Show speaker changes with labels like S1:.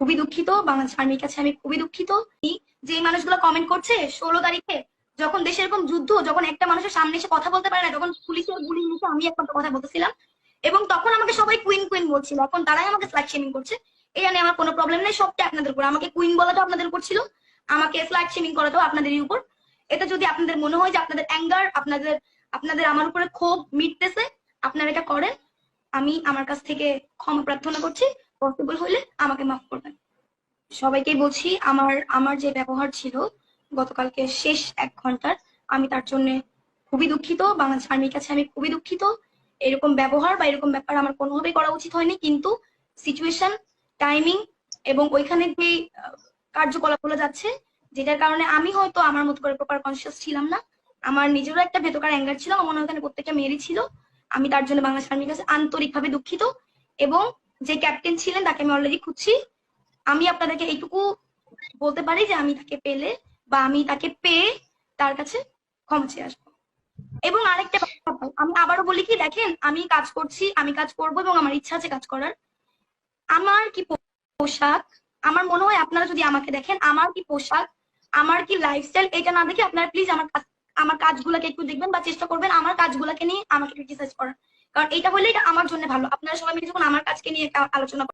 S1: খুবই দুঃখিত, বাংলাদেশ আর্মির কাছে আমি খুবই দুঃখিত। যে এই মানুষগুলো কমেন্ট করছে, ষোলো তারিখে যখন দেশে এরকম যুদ্ধ, যখন একটা মানুষের সামনে এসে কথা বলতে পারে না, যখন পুলিশের গুলি নিচে আমি একমাত্র কথা বলতেছিলাম, এবং তখন আমাকে সবাই কুইন কুইন বলছিল, এখন তারাই আমাকে ফ্ল্যাগ শেমিং করছে। এটা নিয়ে আমার কোনো প্রবলেম নেই সবটা আপনাদের উপর। আমাকে কুইন বলাটাও আপনাদের উপর ছিল, আমাকে ফ্ল্যাগ শেমিং করাটাও আপনাদেরই উপর। এটা যদি আপনাদের মনে হয় যে আপনাদের অ্যাঙ্গার আপনাদের আপনাদের আমার উপরে ক্ষোভ মিটতেছে, আপনারা এটা করেন। আমি আমার কাছ থেকে ক্ষমা প্রার্থনা করছি। পসিবল হলে আমাকে মাফ করবেন। সবাইকে বলছি, আমার আমার যে ব্যবহার ছিল গতকালকে শেষ এক ঘণ্টার, আমি তার জন্য খুবই দুঃখিত। বাংলাদেশ আর্মির কাছে আমি খুবই দুঃখিত। এরকম ব্যবহার বা এরকম ব্যাপার আমার কোনোভাবেই করা উচিত হয়নি, কিন্তু সিচুয়েশন টাইমিং এবং ওইখানে যে কার্যকলাপগুলো যাচ্ছে, যেটার কারণে আমি হয়তো আমার মতো করে প্রপার কনসিয়াস ছিলাম না। আমার নিজেরও একটা ভেতকার অ্যাঙ্গার ছিল, আমার মনে হয় প্রত্যেকটা মেয়েরই ছিল। আমি তার জন্য বাংলাদেশ আর্মির কাছে আন্তরিকভাবে দুঃখিত এবং যে ক্যাপ্টেন ছিলেন, তাকে আমি অলরেডি খুঁজছি। আমি আপনাদেরকে এইটুকু বলতে পারি যে আমি তাকে পেলে বা আমি তাকে পেয়ে তার কাছে ক্ষমা চেয়ে আসব। এবং আরেকটা আমি আবারও বলি কি, দেখেন, আমি কাজ করছি, আমি কাজ করব এবং আমার ইচ্ছা আছে কাজ করার। আমার কি পোশাক? আমার মনে হয় আপনারা যদি আমাকে দেখেন, আমার কি পোশাক, আমার কি লাইফস্টাইল এটা না দেখে আপনারা প্লিজ আমার আমার কাজগুলোকে একটু দেখবেন বা চেষ্টা করবেন আমার কাজগুলোকে নিয়ে আমাকে ক্রিটিসাইজ করার। কারণ এটা হলে এটা আমার জন্য ভালো। আপনারা সবাই মিলে যখন আমার কাজকে নিয়ে আলোচনা